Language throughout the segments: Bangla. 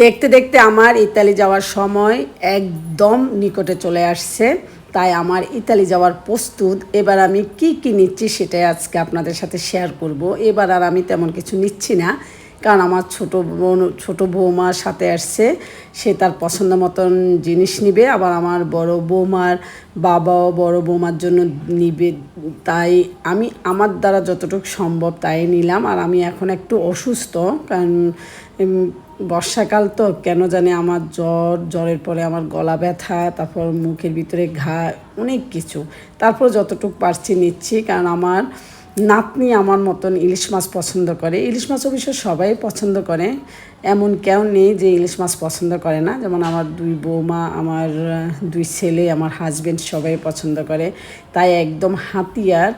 দেখতে দেখতে আমার ইতালি যাওয়ার সময় একদম নিকটে চলে আসছে। তাই আমার ইতালি যাওয়ার প্রস্তুত। এবার আমি কি কি নিচ্ছি সেটাই আজকে আপনাদের সাথে শেয়ার করব। এবার আর আমি তেমন কিছু নিচ্ছি না, কারণ আমার ছোট বোন, ছোটো বৌমার সাথে আসছে। সে তার পছন্দ মতন জিনিস নিবে। আবার আমার বড় বৌমার বাবাও বড় বৌমার জন্য নিবে। তাই আমি, আমার দ্বারা যতটুকু সম্ভব তাই নিলাম। আর আমি এখন একটু অসুস্থ, কারণ বর্ষাকাল তো, কেন জানি আমার জ্বর, জ্বরের পরে আমার গলা ব্যথা, তারপর মুখের ভিতরে ঘা, অনেক কিছু। তারপর যতটুকু পারছি নিচ্ছি, কারণ আমার নাতনি আমার মতন ইলিশ মাছ পছন্দ করে। ইলিশ মাছ অবশ্য সবাই পছন্দ করে, এমন কেউ নেই যে ইলিশ মাছ পছন্দ করে না। যেমন আমার দুই বৌমা, আমার দুই ছেলে, আমার হাজবেন্ড সবাই পছন্দ করে। তাই একদম হাতিয়ার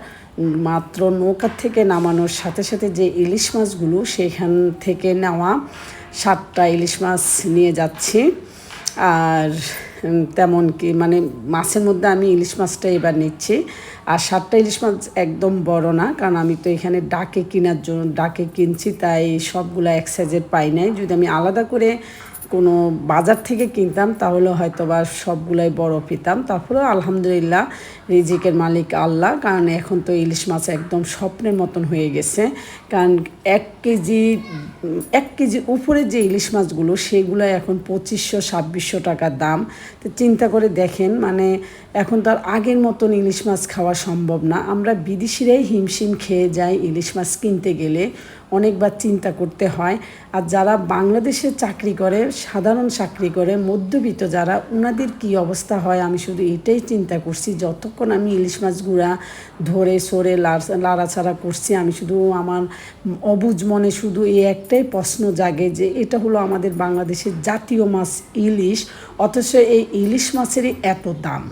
মাত্র নৌকার থেকে নামানোর সাথে সাথে যে ইলিশ মাছগুলো, সেখান থেকে নেওয়া সাতটা ইলিশ মাছ নিয়ে যাচ্ছি। আর তেমন কি মানে মাছের মধ্যে আমি ইলিশ মাছটা এবার নিচ্ছি। আর সাতটা ইলিশ মাছ একদম বড় না, কারণ আমি তো এখানে ডাকে কেনার জন্য, ডাকে কিনছি, তাই সবগুলো এক সাইজের পাই নাই। যদি আমি আলাদা করে কোনো বাজার থেকে কিনতাম, তাহলে হয়তো বা সবগুলাই বড় পেতাম। তারপরেও আলহামদুলিল্লাহ রিজিকের মালিক আল্লাহ, কারণ এখন তো ইলিশ মাছ একদম স্বপ্নের মতন হয়ে গেছে। কারণ এক কেজি এক কেজি উপরে যে ইলিশ মাছগুলো, সেগুলো এখন পঁচিশশো, ছাব্বিশশো টাকার দাম। তো চিন্তা করে দেখেন মানে এখন তার আগের মতন ইলিশ মাছ খাওয়া সম্ভব না। আমরা বিদেশিরাই হিমশিম খেয়ে যাই ইলিশ মাছ কিনতে গেলে। অনেকবার চিন্তা করতে হয়। আর যারা বাংলাদেশে চাকরি করে, সাধারণ চাকরি করে, মধ্যবিত্ত যারা ওনাদের কি অবস্থা হয়? আমি শুধু এটাই চিন্তা করছি, যতক্ষণ আমি ইলিশ মাছগুলা ধরে, সরে লাড়াছাড়া করছি, আমি শুধু আমার অবুজ মনে শুধু এই একটাই প্রশ্ন জাগে যে, এটা হলো আমাদের বাংলাদেশের জাতীয় মাছ ইলিশ, অথচ এই ইলিশ মাছেরই এত দাম।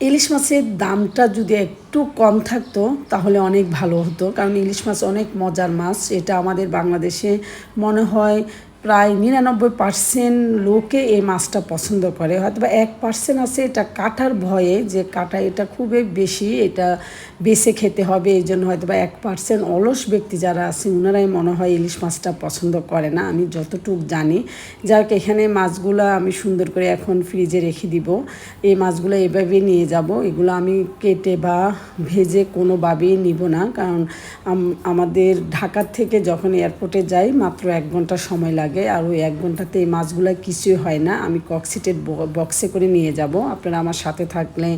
ইলিশ মাছের দামটা যদি একটু কম থাকতো, তাহলে অনেক ভালো হতো। কারণ ইলিশ মাছ অনেক মজার মাছ। এটা আমাদের বাংলাদেশে মনে হয় প্রায় নিরানব্বই পার্সেন্ট লোকে এই মাছটা পছন্দ করে। হয়তো বা এক পার্সেন্ট আছে, এটা কাটার ভয়ে যে কাটা এটা খুবই বেশি, এটা বেছে খেতে হবে, এই জন্য হয়তো বা এক পার্সেন্ট অলস ব্যক্তি যারা আছে ওনারাই মনে হয় ইলিশ মাছটা পছন্দ করে না, আমি যতটুকু জানি। যাক, এখানে মাছগুলো আমি সুন্দর করে এখন ফ্রিজে রেখে দিব। এই মাছগুলো এভাবে নিয়ে যাব, এগুলো আমি কেটে বা ভেজে কোনোভাবেই নিব না, কারণ আমাদের ঢাকার থেকে যখন এয়ারপোর্টে যাই, মাত্র এক ঘণ্টা সময় লাগে। আর ওই এক ঘন্টাতে এই মাছগুলো কিছুই হয় না। আমি কক্সিটের বক্সে করে নিয়ে যাব। আপনারা আমার সাথে থাকলে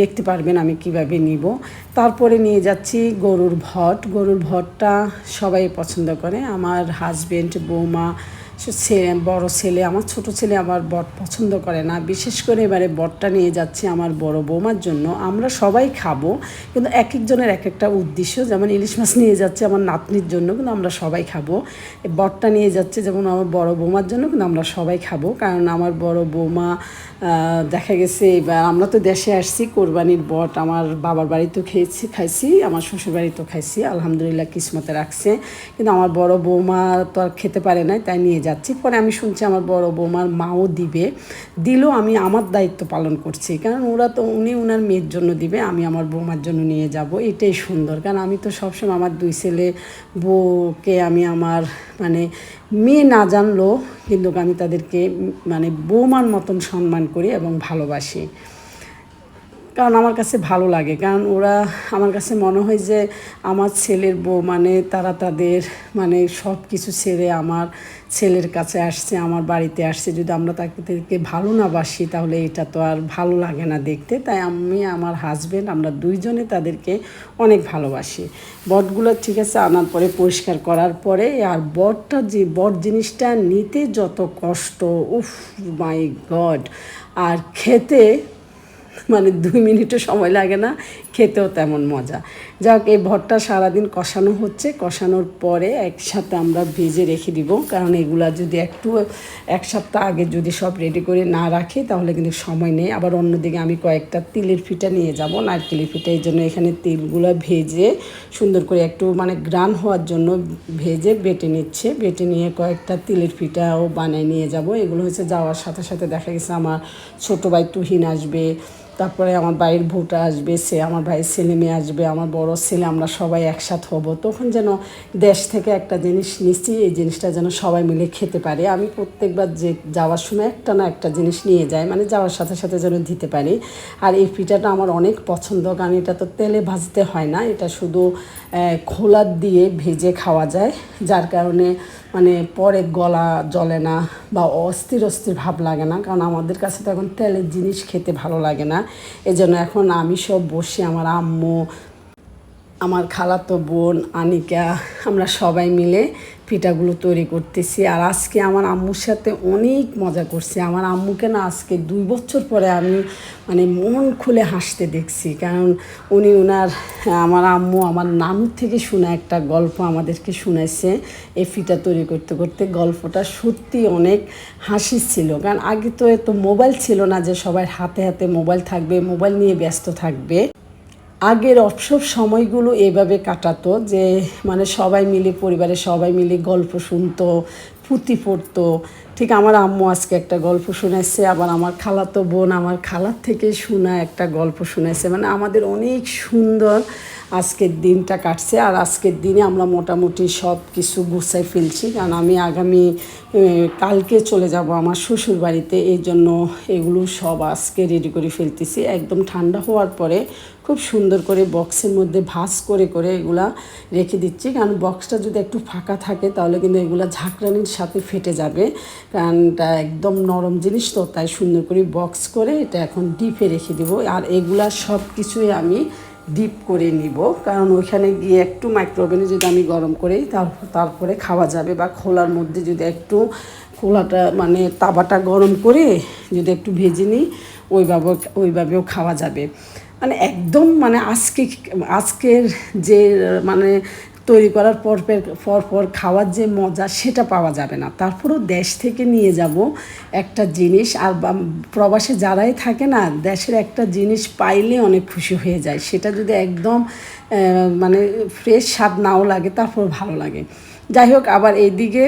দেখতে পারবেন আমি কীভাবে নিব। তারপরে নিয়ে যাচ্ছি গরুর ভট। গরুর ভটটা সবাই পছন্দ করে। আমার হাজব্যান্ড বৌমা বড় ছেলে, আমার ছোট ছেলে আমার বট পছন্দ করে না। বিশেষ করে এবারে বটটা নিয়ে যাচ্ছি আমার বড় বৌমার জন্য। আমরা সবাই খাব, কিন্তু এক একজনের এক একটা উদ্দেশ্য। যেমন ইলিশ মাছ নিয়ে যাচ্ছে আমার নাতনির জন্য, কিন্তু আমরা সবাই খাব। বটটা নিয়ে যাচ্ছে যেমন আমার বড় বৌমার জন্য, কিন্তু আমরা সবাই খাব। কারণ আমার বড় বৌমা দেখা গেছে এবার আমরা তো দেশে আসছি, কোরবানির বট আমার বাবার বাড়িতেও খেয়েছি, খাইছি, আমার শ্বশুর বাড়িতেও খাইছি, আলহামদুলিল্লাহ কিসমতে রাখছে। কিন্তু আমার বড় বৌমা তো আর খেতে পারে নাই, তাই নিয়ে যাচ্ছি, পরে আমি শুনছি আমার বড় বৌমার মাও দিবে। দিলেও আমি আমার দায়িত্ব পালন করছি, কারণ ওরা তো উনি ওনার মেয়ের জন্য দিবে, আমি আমার বৌমার জন্য নিয়ে যাব, এটাই সুন্দর। কারণ আমি তো সবসময় আমার দুই ছেলে বউকে আমি আমার মানে মেয়ে না জানলেও কিন্তু আমি তাদেরকে মানে বৌমার মতন সম্মান করি এবং ভালোবাসি। কারণ আমার কাছে ভালো লাগে। কারণ ওরা আমার কাছে মনে হয় যে আমার ছেলের বউ মানে তারা তাদের মানে সব কিছু ছেড়ে আমার ছেলের কাছে আসছে, আমার বাড়িতে আসছে। যদি আমরা তাদেরকে ভালো না বাসি, তাহলে এটা তো আর ভালো লাগে না দেখতে। তাই আমি, আমার হাজব্যান্ড আমরা দুইজনে তাদেরকে অনেক ভালোবাসি। বটগুলো ঠিক আছে, আনার পরে পরিষ্কার করার পরে, আর বটটা যে, বট জিনিসটা নিতে যত কষ্ট, উফ মাই গড আর খেতে মানে দুই মিনিটও সময় লাগে না, খেতেও তেমন মজা। যাক, এই ভরটা সারাদিন কষানো হচ্ছে। কষানোর পরে একসাথে আমরা ভেজে রেখে দিব। কারণ এগুলা যদি একটু, এক সপ্তাহ আগে যদি সব রেডি করে না রাখি, তাহলে কিন্তু সময় নেই। আবার অন্যদিকে আমি কয়েকটা তিলের পিঠা নিয়ে যাব, নারকেলের পিঠা। এই জন্য এখানে তিলগুলো ভেজে সুন্দর করে একটু মানে গ্রান হওয়ার জন্য ভেজে বেটে নিচ্ছে। বেটে নিয়ে কয়েকটা তিলের পিঠাও বানিয়ে নিয়ে যাব। এগুলো হচ্ছে যাওয়ার সাথে সাথে দেখা গেছে আমার ছোটো ভাই তুহিন আসবে। তারপরে আমার ভাইয়ের ভুটা আসবে সে আমার ভাইয়ের ছেলে মেয়ে আসবে আমার বড় ছেলে আমরা সবাই একসাথে হব। তখন যেন দেশ থেকে একটা জিনিস নিচ্ছি এই জিনিসটা যেন সবাই মিলে খেতে পারে। আমি প্রত্যেকবার যে যাওয়ার সময় একটা না একটা জিনিস নিয়ে যাই মানে যাওয়ার সাথে সাথে যেন দিতে পারি। আর এই পিঠাটা আমার অনেক পছন্দ কারণ এটা তো তেলে ভাজতে হয় না এটা শুধু আহ, খোলা দিয়ে ভেজে খাওয়া যায় যার কারণে মানে পরে গলা জ্বলে না বা অস্থির অস্থির ভাব লাগে না, কারণ আমাদের কাছে তো এখন তেলের জিনিস খেতে ভালো লাগে না। এই জন্য এখন আমি সব বসে আমার আম্মু, আমার খালাতো বোন, আনিকা, আমরা সবাই মিলে পিঠাগুলো তৈরি করতেছি। আর আজকে আমার আম্মুর সাথে অনেক মজা করছি। আমার আম্মুকে না আজকে দুই বছর পরে আমি মানে মন খুলে হাসতে দেখছি। কারণ উনি ওনার আমার আম্মু আমার নানুর থেকে শোনা একটা গল্প আমাদেরকে শুনেছে এই পিঠা তৈরি করতে করতে। গল্পটা সত্যি অনেক হাসি ছিল। কারণ আগে তো এত মোবাইল ছিল না যে সবার হাতে হাতে মোবাইল থাকবে, মোবাইল নিয়ে ব্যস্ত থাকবে। আগের অবসব সময়গুলো এভাবে কাটাতো যে মানে সবাই মিলে, পরিবারের সবাই মিলে গল্প শুনতো, পুঁতি পড়তো। ঠিক আমার আম্মু আজকে একটা গল্প শুনেছে, আবার আমার খালাতো বোন আমার খালার থেকে শোনা একটা গল্প শুনেছে। মানে আমাদের অনেক সুন্দর আজকের দিনটা কাটছে আর আজকের দিনে আমরা মোটামুটি সব কিছু গুছাই ফেলছি। কারণ আমি আগামী কালকে চলে যাব আমার শ্বশুর বাড়িতে, এই জন্য এগুলো সব আজকে রেডি করে ফেলতেছি। একদম ঠান্ডা হওয়ার পরে খুব সুন্দর করে বক্সের মধ্যে ভাঁজ করে করে এগুলা রেখে দিচ্ছি। কারণ বক্সটা যদি একটু ফাঁকা থাকে তাহলে কিন্তু এগুলা ঝাঁকরানির সাথে ফেটে যাবে। কারণ এটা একদম নরম জিনিস তো, তাই সুন্দর করে বক্স করে এটা এখন ডিপে রেখে দেবো। আর এগুলা সব কিছুই আমি ডিপ করে নিব। কারণ ওইখানে গিয়ে একটু মাইক্রোওভেনে যদি আমি গরম করি তারপর খাওয়া যাবে বা খোলার মধ্যে যদি একটু খোলাটা মানে তাবাটা গরম করে যদি একটু ভেজে নিই, ওইভাবে, ওইভাবেও খাওয়া যাবে। মানে একদম মানে আজকে, আজকের যে মানে তৈরি করার পর পর পর খাওয়ার যে মজা সেটা পাওয়া যাবে না। তারপরও দেশ থেকে নিয়ে যাব একটা জিনিস। আর প্রবাসে যারাই থাকে না, দেশের একটা জিনিস পাইলে অনেক খুশি হয়ে যায়। সেটা যদি একদম মানে ফ্রেশ স্বাদ নাও লাগে তারপর ভালো লাগে। যাই হোক, আবার এইদিকে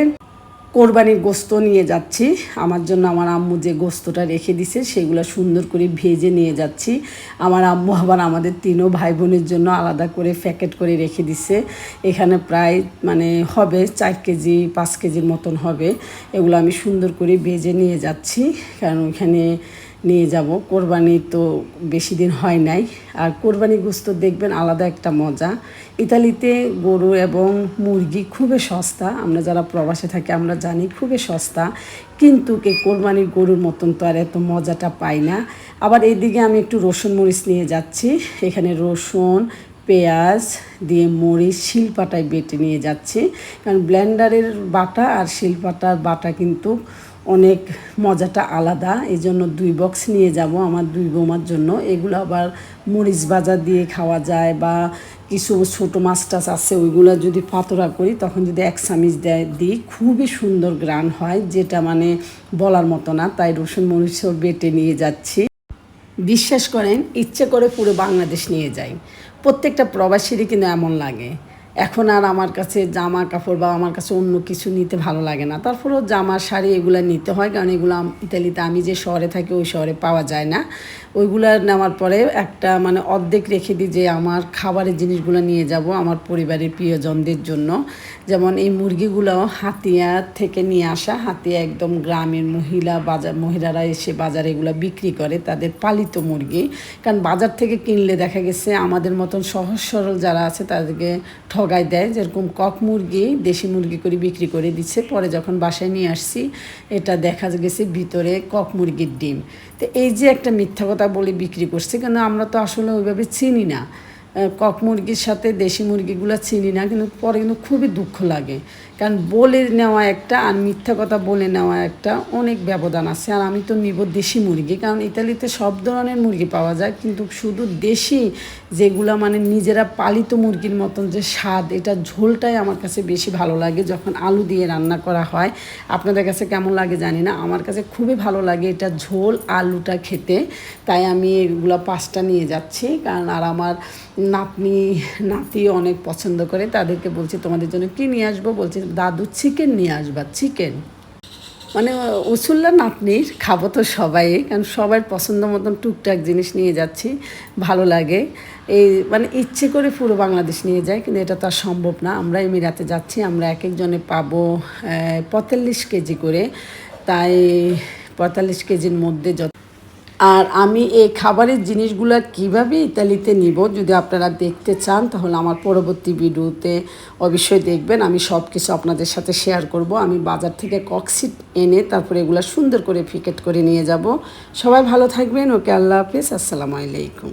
কোরবানির গোস্ত নিয়ে যাচ্ছি। আমার জন্য আমার আম্মু যে গোস্তটা রেখে দিছে, সেগুলো সুন্দর করে ভেজে নিয়ে যাচ্ছি। আমার আম্মু আবার আমাদের তিনও ভাই বোনের জন্য আলাদা করে প্যাকেট করে রেখে দিছে। এখানে প্রায় মানে হবে চার কেজি, পাঁচ কেজির মতন হবে। এগুলো আমি সুন্দর করে ভেজে নিয়ে যাচ্ছি। কারণ ওইখানে নিয়ে যাব। কোরবানি তো বেশি দিন হয় নাই। আর কোরবানি গোস্ত দেখবেন আলাদা একটা মজা। ইতালিতে গরু এবং মুরগি খুবই সস্তা। আমরা যারা প্রবাসে থাকি, আমরা জানি খুবই সস্তা। কিন্তু কে কোরবানির গরুর মতন তো আর এত মজাটা পাই না। আবার এইদিকে আমি একটু রসুন মরিচ নিয়ে যাচ্ছি। এখানে রসুন, পেঁয়াজ দিয়ে মরিচ শিলপাটায় বেটে নিয়ে যাচ্ছি। কারণ ব্লেন্ডারের বাটা আর শিলপাটার বাটা কিন্তু অনেক মজাটা আলাদা এই জন্য দুই বক্স নিয়ে যাব আমার দুই বৌমার জন্য। এগুলো আবার মরিচ ভাজা দিয়ে খাওয়া যায় বা কিছু ছোটো মাছ টাছ আছে, ওইগুলো যদি পাতোড়া করি তখন যদি এক চামিচ দেয়, দিই। খুবই সুন্দর গ্রান হয়, যেটা মানে বলার মতো না, তাই রসুন মরিচও বেটে নিয়ে যাচ্ছি। বিশ্বাস করেন, ইচ্ছে করে পুরো বাংলাদেশ নিয়ে যাই। প্রত্যেকটা প্রবাসীরই কিন্তু এমন লাগে। এখন আর আমার কাছে জামা কাপড় বা আমার কাছে অন্য কিছু নিতে ভালো লাগে না। তারপরেও জামা, শাড়ি এগুলো নিতে হয়, কারণ এগুলো ইতালিতে আমি যে শহরে থাকি, ওই শহরে পাওয়া যায় না। ওইগুলো নেওয়ার পরে একটা মানে অর্ধেক রেখে দিই যে আমার খাবারের জিনিসগুলো নিয়ে যাব আমার পরিবারের প্রিয়জনদের জন্য। যেমন এই মুরগিগুলো হাতিয়া থেকে নিয়ে আসা, হাতিয়া একদম গ্রামের মহিলা বাজার, মহিলারা এসে বাজারে এগুলো বিক্রি করে, তাদের পালিত মুরগি। কারণ বাজার থেকে কিনলে দেখা গেছে আমাদের মতন সহজ সরল যারা আছে, তাদেরকে ঠগাই দেয়, যেরকম কক মুরগি, দেশি মুরগি করে বিক্রি করে দিচ্ছে। পরে যখন বাসায় নিয়ে আসছি, এটা দেখা গেছে ভিতরে কক মুরগির ডিম। তো এই যে একটা মিথ্যা কথা বলে বিক্রি করছে, কিন্তু আমরা তো আসলে ওইভাবে চিনি না। কক মুরগির সাথে দেশি মুরগিগুলো চিনি না, কিন্তু পরে কিন্তু খুবই দুঃখ লাগে। কারণ বলে নেওয়া একটা আর মিথ্যা কথা বলে নেওয়া একটা অনেক ব্যবধান আছে। আর আমি তো নিব দেশি মুরগি, কারণ ইতালিতে সব ধরনের মুরগি পাওয়া যায়, কিন্তু শুধু দেশি যেগুলো মানে নিজেরা পালিত মুরগির মতন যে স্বাদ, এটা ঝোলটাই আমার কাছে বেশি ভালো লাগে যখন আলু দিয়ে রান্না করা হয়। আপনাদের কাছে কেমন লাগে জানি না, আমার কাছে খুবই ভালো লাগে এটা ঝোল আলুটা খেতে। তাই আমি এগুলো পাঁচটা নিয়ে যাচ্ছি, কারণ আর আমার নাতনি, নাতি অনেক পছন্দ করে, তাদেরকে বলছি তোমাদের জন্য কী নিয়ে আসব? বলছি দাদু চিকেন নিয়ে আসবা চিকেন মানে উসুল্লা নাতনির, খাব তো সবাই, কারণ সবার পছন্দ মতন টুকটাক জিনিস নিয়ে যাচ্ছি, ভালো লাগে। এই মানে ইচ্ছে করে পুরো বাংলাদেশ নিয়ে যায়, কিন্তু এটা তো আর সম্ভব না। আমরা এমিরাতে যাচ্ছি, আমরা এক একজনে পাবো পঁয়তাল্লিশ কেজি করে। তাই পঁয়তাল্লিশ কেজির মধ্যে যত আর আমি এই খাবারের জিনিসগুলো কীভাবে ইতালিতে নিব, যদি আপনারা দেখতে চান, তাহলে আমার পরবর্তী ভিডিওতে অবশ্যই দেখবেন। আমি সব কিছু আপনাদের সাথে শেয়ার করব। আমি বাজার থেকে ককসিট এনে তারপরে এগুলো সুন্দর করে ফিকেট করে নিয়ে যাব। সবাই ভালো থাকবেন। ওকে, আল্লাহ হাফিজ। আসসালামু আলাইকুম।